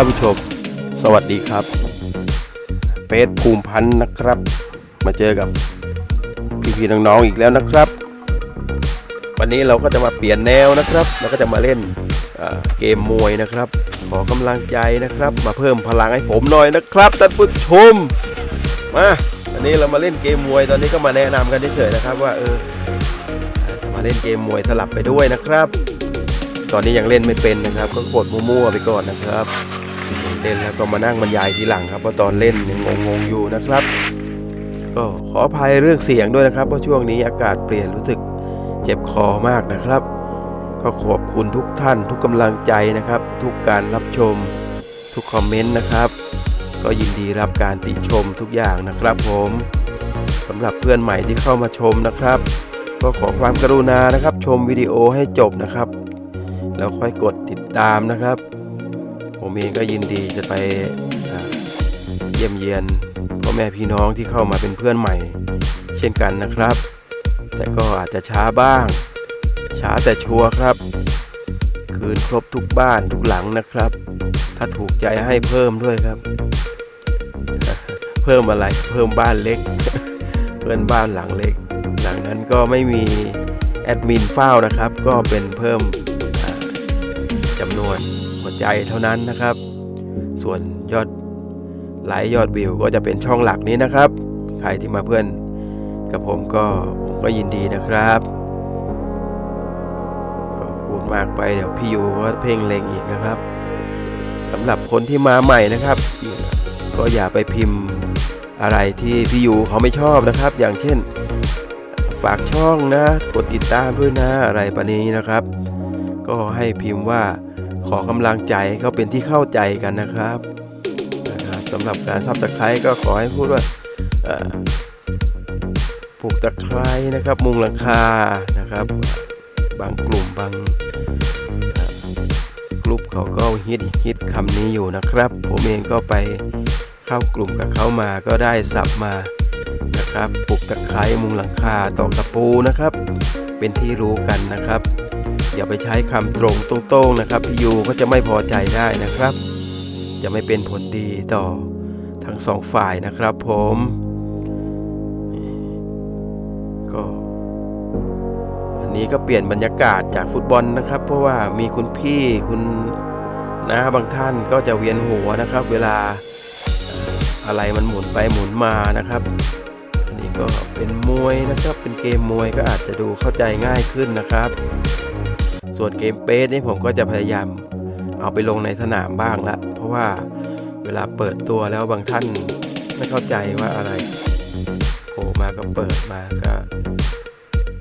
ท่านผู้ชม สวัสดีครับเปซภูมิพันธ์นะครับ มาเจอกับพี่ๆน้องๆอีกแล้วนะครับ วันนี้เราก็จะมาเปลี่ยนแนวนะครับ เราก็จะมาเล่นเกมมวยนะครับ ขอกำลังใจนะครับ มาเพิ่มพลังให้ผมหน่อยนะครับท่านผู้ชมมาวันนี้เรามาเล่นเกมมวยตอนนี้ก็มาแนะนำกันเฉยๆนะครับว่าเออมาเล่นเกมมวยสลับไปด้วยนะครับ ตอนนี้ยังเล่นไม่เป็นนะครับ ก็กดมั่วๆไปก่อนนะครับ เล่นแล้วก็มานั่งบรรยายทีหลังครับเพราะตอนเล่นยังงงๆอยู่นะครับ ก็ขออภัยเรื่องเสียงด้วยนะครับเพราะช่วงนี้อากาศเปลี่ยนรู้สึกเจ็บคอมากนะครับ ก็ขอบคุณทุกท่านทุกกำลังใจนะครับ ทุกการรับชม ทุกคอมเมนต์นะครับ ก็ยินดีรับการติชมทุกอย่างนะครับผมสำหรับเพื่อนใหม่ที่เข้ามาชมนะครับ ก็ขอความกรุณานะครับ ชมวิดีโอให้จบนะครับ แล้วค่อยกดติดตามนะครับ ผมเองก็ยินดีจะไปเยี่ยมเยียนพ่อแม่พี่น้องที่เข้ามาเป็นเพื่อนใหม่ เช่นกันนะครับ แต่ก็อาจจะช้าบ้าง ช้าแต่ชัวร์ครับ คืนครบทุกบ้านทุกหลังนะครับ ถ้าถูกใจให้เพิ่มด้วยครับ เพิ่มอะไรเพิ่มบ้านเล็ก เพื่อนบ้านหลังเล็ก หลังนั้นก็ไม่มีแอดมินเฝ้านะครับ ก็เป็นเพิ่มจำนวน ใจเท่านั้นนะครับ ส่วนยอดไลค์ยอดวิวก็จะเป็นช่องหลักนี้นะครับ ใครที่มาเพื่อนกับผมก็ผมก็ยินดีนะครับ ก็พูดมากไปเดี๋ยวพี่ยูก็เพ่งเลงอีกนะครับสำหรับคนที่มาใหม่นะครับ ก็อย่าไปพิมพ์อะไรที่พี่ยูเขาไม่ชอบนะครับ อย่างเช่น ฝากช่องนะ กดติดตามด้วยนะอะไรประนี้นะครับ ก็ให้พิมพ์ว่า ขอกำลังใจให้เขาเป็นที่เข้าใจกันนะครับนะครับสำหรับการซับสไครต์ก็ขอให้พูดว่าปลูกตะไคร้นะครับ มุงหลังคานะครับ บางกลุ่มบางกลุ่มเขาก็ฮิตฮิตคำนี้อยู่นะครับ ผมเองก็ไปเข้ากลุ่มกับเขามาก็ได้สับมานะครับปลูกตะไคร้มุงหลังคาตอกตะปูนะครับ เป็นที่รู้กันนะครับ อย่าไปใช้คำตรงตรงๆนะครับพี่ยูก็จะไม่พอใจได้นะครับ จะไม่เป็นผลดีต่อทั้งสองฝ่ายนะครับผม ก็วันนี้ก็เปลี่ยนบรรยากาศจากฟุตบอลนะครับ เพราะว่ามีคุณพี่คุณน้าบางท่านก็จะเวียนหัวนะครับ เวลาเอ่ออะไรมันหมุนไปหมุนมานะครับอันนี้ก็เป็นมวยนะครับ เป็นเกมมวยก็อาจจะดูเข้าใจง่ายขึ้นนะครับ ส่วนเกมเปสนี่ผมก็จะพยายามเอาไปลงในสนามบ้างละ เพราะว่าเวลาเปิดตัวแล้วบางท่านไม่เข้าใจว่าอะไรโผล่มาก็เปิดมาก็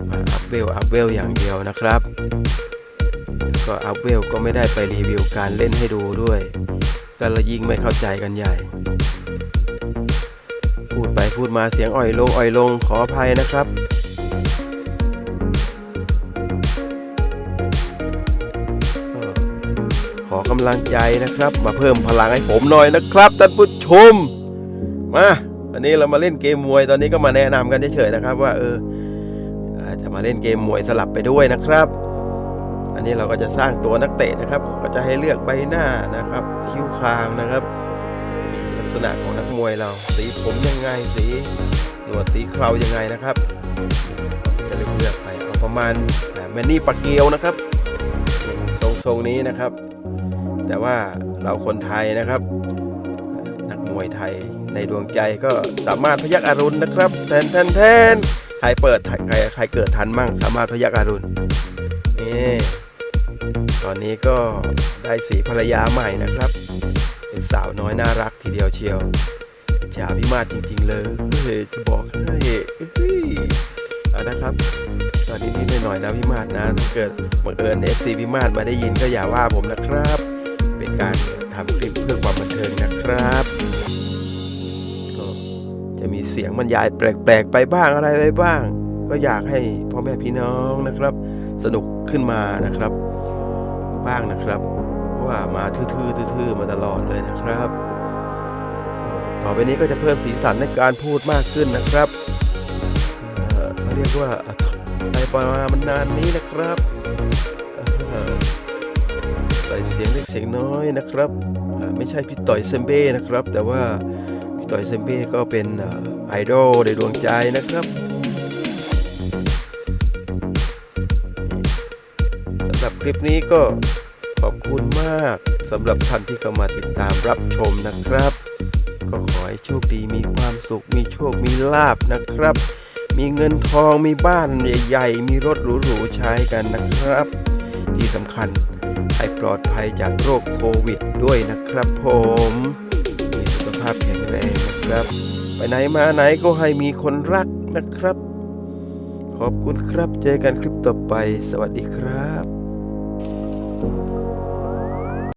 มาอัพเวลอัพเวลอย่างเดียวนะครับก็อัพเวลก็ไม่ได้ไปรีวิวการเล่นให้ดูด้วย ก็ละยิ่งไม่เข้าใจกันใหญ่ พูดไปพูดมาเสียงอ่อยลงอ่อยลงขออภัยนะครับ กำลังใจนะครับ มาเพิ่มพลังให้ผมหน่อยนะครับท่านผู้ชม มาอันนี้เรามาเล่นเกมมวยตอนนี้ก็มาแนะนำกันเฉยๆนะครับ ว่าเออจะมาเล่นเกมมวยสลับไปด้วยนะครับ อันนี้เราก็จะสร้างตัวนักเตะนะครับก็จะให้เลือกใบหน้านะครับ คิ้วคางนะครับ ลักษณะของนักมวยเราสีผมยังไงสีหนวดสีเครายังไงนะครับจะเลือกเลือกไปเอาประมาณแมนนี่ปากเกียวนะครับทรงทรงนี้นะครับ แต่ว่าเราคนไทยนะครับ นักมวยไทยในดวงใจก็สามารถพยักอรุณนะครับแทนแทนแทนใครเปิดใครใครเกิดทันมั่ง สามารถพยักอรุณนี่ตอนนี้ก็ได้สีภรรยาใหม่นะครับ เป็นสาวน้อยน่ารักทีเดียวเชียวจฉาพี่มาศจริง ๆ เลยจะบอกให้เฮ้ยเอานะครับ ตอนนี้นิดหน่อยนะพี่มาศนะถ้าเกิดบังเอิญ FC พี่มาศมาได้ยินก็อย่าว่าผมนะครับ เป็นการทำคลิปเพื่อความบันเทิงนะครับ ก็จะมีเสียงบรรยายแปลกๆ ไปบ้างอะไรไปบ้าง ก็อยากให้พ่อแม่พี่น้องนะครับ สนุกขึ้นมานะครับ บ้างนะครับ เพราะว่ามาทื่อๆทื่อๆมาตลอดเลยนะครับ ต่อไปนี้ก็จะเพิ่มสีสันในการพูดมากขึ้นนะครับเเรียกว่าอะไรประมาณนานนี้นะครับ ใส่เสียงเล็กเสียงน้อยนะครับไม่ใช่พี่ต่อยเซมเบ้นะครับ แต่ว่าพี่ต่อยเซมเบ้ก็เป็นไอดอลในดวงใจนะครับสำหรับคลิปนี้ก็ขอบคุณมากสำหรับท่านที่เข้ามาติดตามรับชมนะครับ ก็ขอให้โชคดีมีความสุข มีโชคมีลาบนะครับ มีเงินทองมีบ้านใหญ่ๆ มีรถหรูๆใช้กันนะครับ ที่สำคัญ ปลอดภัยจากโรคโควิดด้วยนะครับผมมีสุขภาพแข็งแรงนะครับ ไปไหนมาไหนก็ให้มีคนรักนะครับ ขอบคุณครับเจอกันคลิปต่อไป สวัสดีครับ